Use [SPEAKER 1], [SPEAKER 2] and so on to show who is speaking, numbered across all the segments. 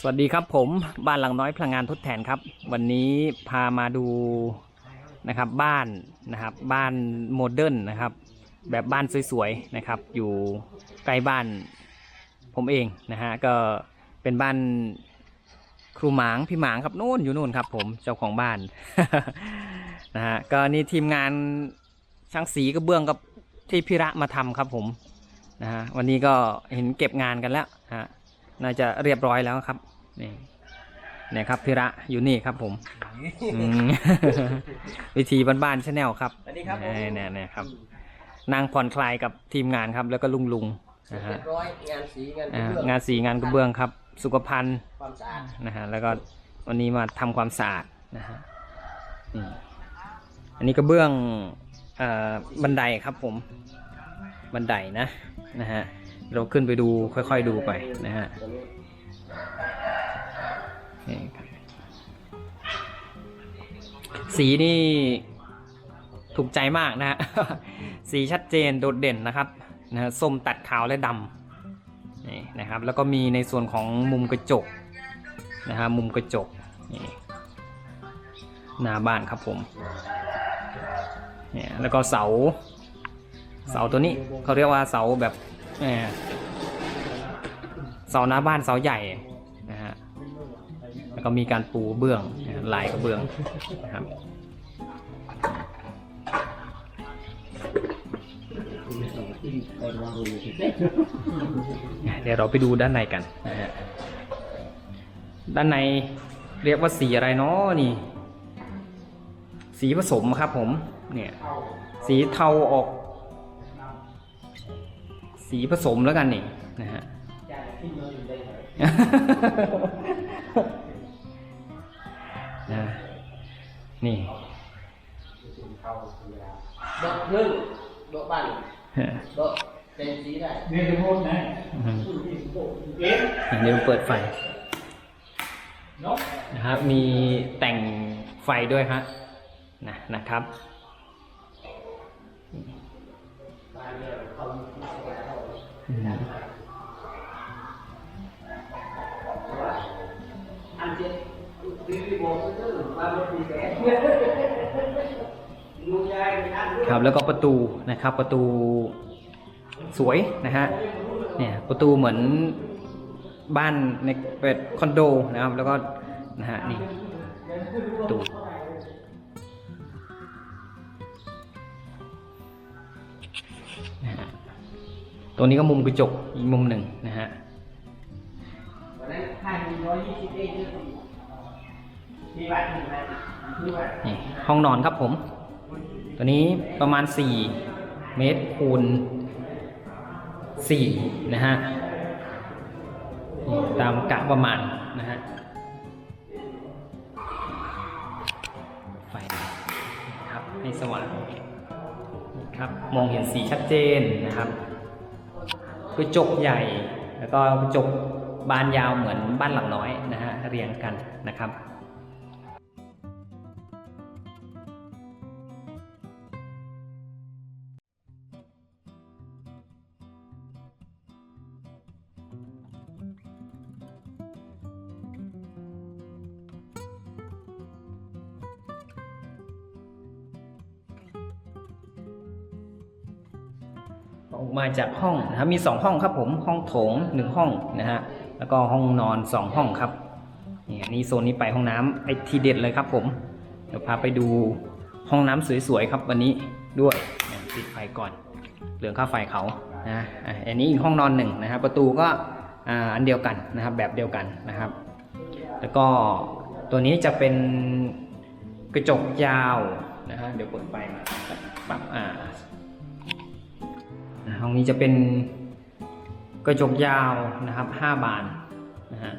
[SPEAKER 1] สวัสดีครับผมบ้านหลังน้อยพลังงานทดแทนครับ วันนี้พามาดูนะครับบ้านนะครับบ้านโมเดิร์นนะครับ แบบบ้านสวยๆนะครับ อยู่ใกล้บ้านผมเองนะฮะก็เป็นบ้านครูหมางพี่หมางครับนู่นอยู่นู่นครับผมเจ้าของบ้านนะฮะก็นี่ทีมงานช่างสีกระเบื้องกับที่พิระมาทำครับผมนะฮะวันนี้ก็เห็นเก็บงานกันแล้วฮะ น่าจะเรียบร้อยแล้วครับนี่เนี่ยครับพิระอยู่นี่ครับผมอืม วิธีบ้านๆชาแนลครับ
[SPEAKER 2] สวัสดีครับผม
[SPEAKER 1] เนี่ยเนี่ยเนี่ยครับนั่งผ่อนคลายกับทีมงานครับ แล้วก็ลุงลุงๆนะ
[SPEAKER 2] เรี
[SPEAKER 1] ฮะ
[SPEAKER 2] ยบร้อยงานสีงาน
[SPEAKER 1] อ่าก
[SPEAKER 2] ระเบื้อง
[SPEAKER 1] งานสีงานกระเบื้องครับ สุขภัณฑ์
[SPEAKER 2] ความสะอาด
[SPEAKER 1] นะฮะแล้วก็วันนี้มาทำความสะอาดนะฮะนี่อันนี้กระเบื้องเอ่อบันไดครับผม บันไดนะนะฮะ เราขึ้นไปดูค่อยๆดูไปนะฮะสีนี่ถูกใจมากนะฮะ สีชัดเจนโดดเด่นนะครับนะฮะส้มตัดขาวและดำนี่นะครับ แล้วก็มีในส่วนของมุมกระจกนะฮะมุมกระจกนี่หน้าบ้านครับผมเนี่ยแล้วก็เสา เสาตัวนี้เขาเรียกว่าเสาแบบ เสาหน้าบ้านเสาใหญ่นะฮะแล้วก็มีการปูเบื้องลายกระเบื้องนะครับเดี๋ยวเราไปดูด้านในกันนะฮะด้านในเรียกว่าสีอะไรเนาะนี่ สีผสมครับผม เนี่ย สีเทาออก สีผสมแล้วกันนี่นะฮะนะนี่
[SPEAKER 2] โดดครึ่งโดดบ้านโดดเต็มสีได้
[SPEAKER 1] อืมเดี๋ยวเปิดไฟนะครับมีแต่งไฟด้วยฮะนะนะครับ อั
[SPEAKER 2] นเจ็ดรีบบอกก็คือบ้านรถดีแสนลุงยายอัน
[SPEAKER 1] ครับแล้วก็ประตูนะครับประตูสวยนะฮะเนี่ยประตูเหมือนบ้านในเป็นคอนโดนะครับ แล้วก็นะฮะนี่ประตูนะฮะ ตรงนี้ก็มุมกระจกอีกมุมหนึ่งนะฮะ
[SPEAKER 2] นี่ห้
[SPEAKER 1] องนอนครับผม ตัวนี้ประมาณ 4 เมตรคูณ4นะฮะตามกะประมาณนะฮะไฟนะครับให้สว่างครับ มองเห็นสีชัดเจนนะครับ กระจกใหญ่ แล้วก็กระจกบานยาวเหมือนบ้านหลังน้อยนะฮะเรียงกันนะครับ ออกมาจากห้องนะครับมีสองห้องครับผมห้องโถงหนึ่งห้องนะฮะแล้วก็ห้องนอนสองห้องครับนี่นนี้โซนนี้ไปห้องน้ำไอทีเด็ดเลยครับผมเดี๋ยวพาไปดูห้องน้ำสวยๆครับวันนี้ด้วยปิดไฟก่อนเหลืองค่าไฟเขานะอันนี้อีกห้องนอนหนึ่งนะครับประตูก็อันเดียวกันนะครับแบบเดียวกันนะครับ แล้วก็ตัวนี้จะเป็นกระจกยาวนะฮะเดี๋ยวเปิดไฟมาปรับอ่า นะห้องนี้จะเป็นกระจกยาวนะครับ5บานนะฮะ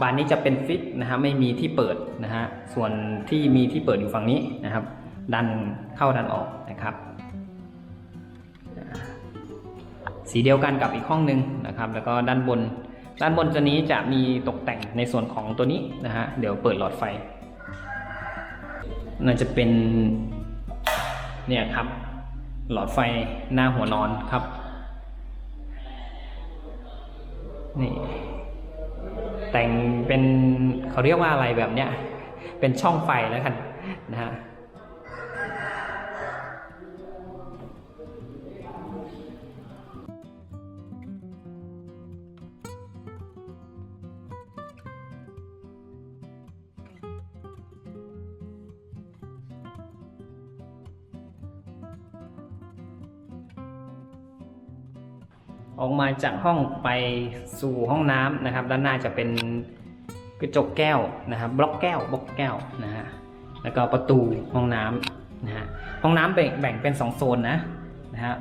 [SPEAKER 1] บานนี้จะเป็นฟิกนะฮะไม่มีที่เปิดนะฮะส่วนที่มีที่เปิดอยู่ฝั่งนี้นะครับ ดันเข้าดันออกนะครับ สีเดียวกันกับอีกห้องหนึ่งนะครับ แล้วก็ด้านบน ด้านบนตัวนี้จะมีตกแต่งในส่วนของตัวนี้นะฮะเดี๋ยวเปิดหลอดไฟน่าจะเป็นเนี่ยครับ หลอดไฟหน้าหัวนอนครับ นี่ แต่งเป็นเขาเรียกว่าอะไรแบบเนี้ย เป็นช่องไฟแล้วกันนะฮะ ออกมาจากห้องไปสู่ห้องน้ำนะครับ ด้านหน้าจะเป็นกระจกแก้วนะครับ บล็อกแก้วบล็อกแก้วนะฮะแล้วก็ประตูห้องน้ำนะฮะห้องน้ำแบ่งแบ่งเป็นสองโซนนะนะฮะ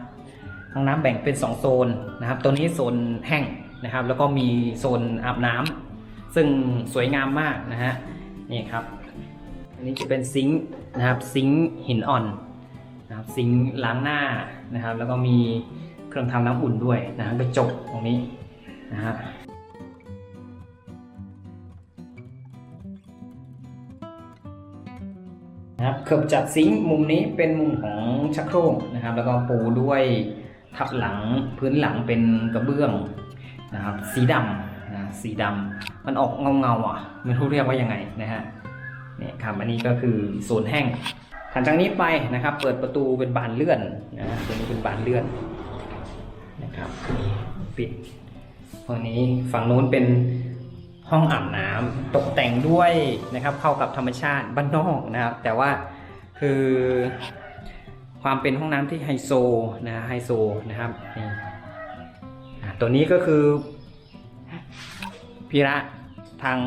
[SPEAKER 1] ห้องน้ำแบ่งเป็นสองโซนนะครับ ตัวนี้โซนแห้งนะครับ แล้วก็มีโซนอาบน้ำซึ่งสวยงามมากนะฮะนี่ครับอันนี้จะเป็นซิงค์นะครับซิงค์หินอ่อนนะครับซิงค์ล้างหน้านะครับ แล้วก็มี เครื่องทำน้ำอุ่นด้วยนะฮะกระจกตรงนี้นะฮะนะครับเกือบจากซิงค์มุมนี้เป็นมุมของชักโครกนะครับ แล้วก็ปูด้วยทับหลังพื้นหลังเป็นกระเบื้องนะครับสีดำนะสีดำมันออกเงาเงาอะไม่รู้เรียกว่ายังไงนะฮะเนี่ยครับอันนี้ก็คือโซนแห้งถัดจากนี้ไปนะครับ เปิดประตูเป็นบานเลื่อนนะตัวนี้เป็นบานเลื่อน นะครับปิดฝั่งนี้ฝั่งนู้นเป็นห้องอาบน้ำตกแต่งด้วยนะครับ เข้ากับธรรมชาติบ้านนอกนะครับ แต่ว่าคือความเป็นห้องน้ำที่ไฮโซนะไฮโซนะครับนี่ตัวนี้ก็คือพีระทาง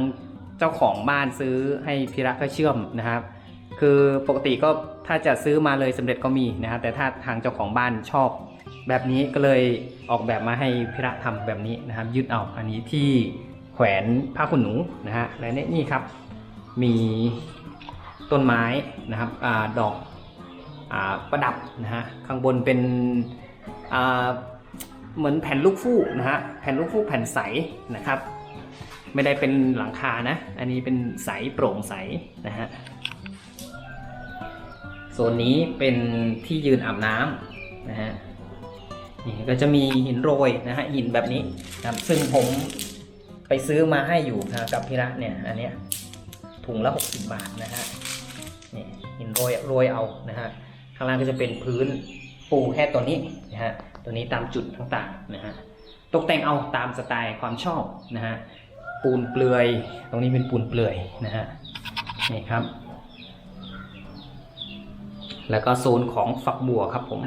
[SPEAKER 1] เจ้าของบ้านซื้อให้พีระก็เชื่อมนะครับ คือปกติก็ถ้าจะซื้อมาเลยสำเร็จก็มีนะครับแต่ถ้าทางเจ้าของบ้านชอบ แบบนี้ก็เลยออกแบบมาให้พีระทำแบบนี้นะครับ ยึดเอาอันนี้ที่แขวนผ้าขนหนูนะฮะและนี่นี่ครับ มีต้นไม้นะครับอดอกอประดับนะฮะข้างบนเป็นเหมือนแผ่นลูกฟูกนะฮะแผ่นลูกฟูกแผ่นใสนะครับ ไม่ได้เป็นหลังคานะ อันนี้เป็นใสโปร่งใสนะฮะโซนนี้เป็นที่ยืนอาบน้ำนะฮะ นี่ก็จะมีหินโรยนะฮะหินแบบนี้นะครับซึ่งผมไปซื้อมาให้อยู่นะกับพี่ระเนี่ยอันเนี้ยถุงละ 60 บาทนะฮะนี่หินโรยโรยเอานะฮะข้างล่างก็จะเป็นพื้นปูแค่ตัวนี้นะฮะตัวนี้ตามจุดต่างๆนะฮะตกแต่งเอาตามสไตล์ความชอบนะฮะปูนเปลือย ตรงนี้เป็นปูนเปลือยนะฮะนี่ครับ แล้วก็โซนของฝักบัวครับผม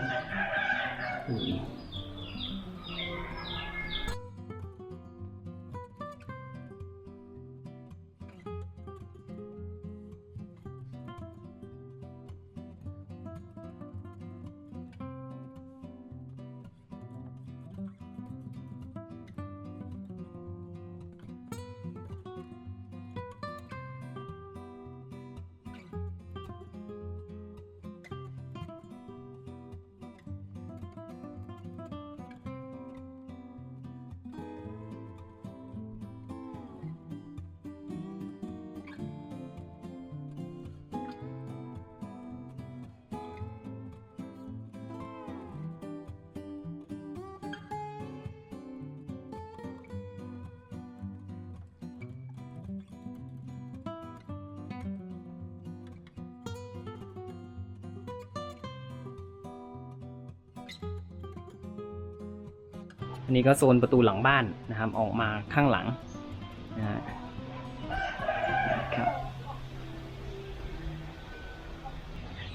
[SPEAKER 1] อันนี้ก็โซนประตูหลังบ้านนะครับ ออกมาข้างหลังนะครับ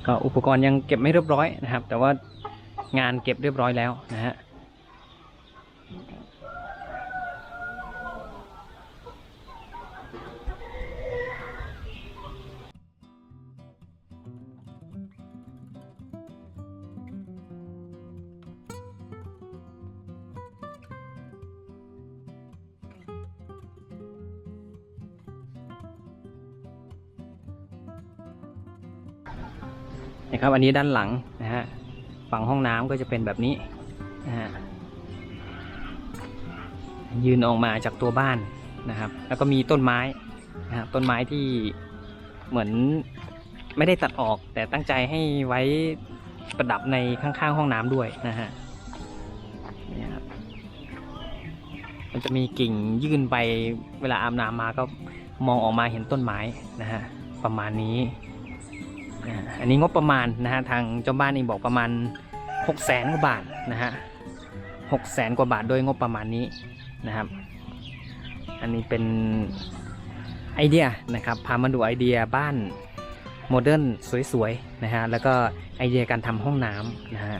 [SPEAKER 1] ก็อุปกรณ์ยังเก็บไม่เรียบร้อยนะครับ แต่ว่างานเก็บเรียบร้อยแล้วนะฮะ นะครับ อันนี้ด้านหลังนะฮะฝั่งห้องน้ำก็จะเป็นแบบนี้นะฮะยืนออกมาจากตัวบ้านนะครับ แล้วก็มีต้นไม้นะครับต้นไม้ที่เหมือนไม่ได้ตัดออก แต่ตั้งใจให้ไว้ประดับในข้างๆห้องน้ำด้วยนะฮะนี่ครับมันจะมีกิ่งยื่นไปเวลาอาบน้ำมาก็มองออกมาเห็นต้นไม้นะฮะประมาณนี้ อ่าอันนี้งบประมาณนะฮะทางเจ้าบ้านเองบอกประมาณ6 0แสนกว่าบาทนะฮะหกแสนกว่าบาทโดยงบประมาณนี้นะครับ อันนี้เป็นไอเดียนะครับพามาดูไอเดียบ้านโมเดิร์นสวยๆนะฮะแล้วก็ไอเดียการทำห้องน้ำนะฮะ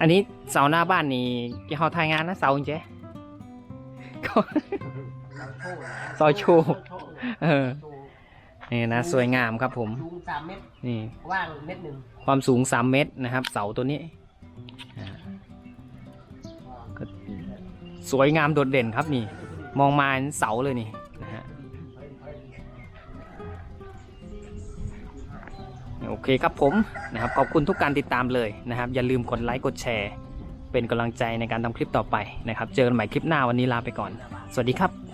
[SPEAKER 1] อันนี้เสาหน้าบ้านนี่กี่เขาทายงานนะเสาจริงเจ๊ก็ซอยโชว์เออ นี่นะสวยงามครับผม
[SPEAKER 2] สูงสามเมตร
[SPEAKER 1] นี่
[SPEAKER 2] ว่างเมตรหนึ่ง
[SPEAKER 1] ความสูง3เมตรนะครับ เสาตัวนี้อ่าก็สวยงามโดดเด่นครับนี่ มองมาเห็นเสาเลยนี่นะฮะโอเคครับผมนะครับขอบคุณทุกการติดตามเลยนะครับ อย่าลืมกดไลค์กดแชร์ เป็นกำลังใจในการทำคลิปต่อไปนะครับ เจอกันใหม่คลิปหน้าวันนี้ลาไปก่อน สวัสดีครับ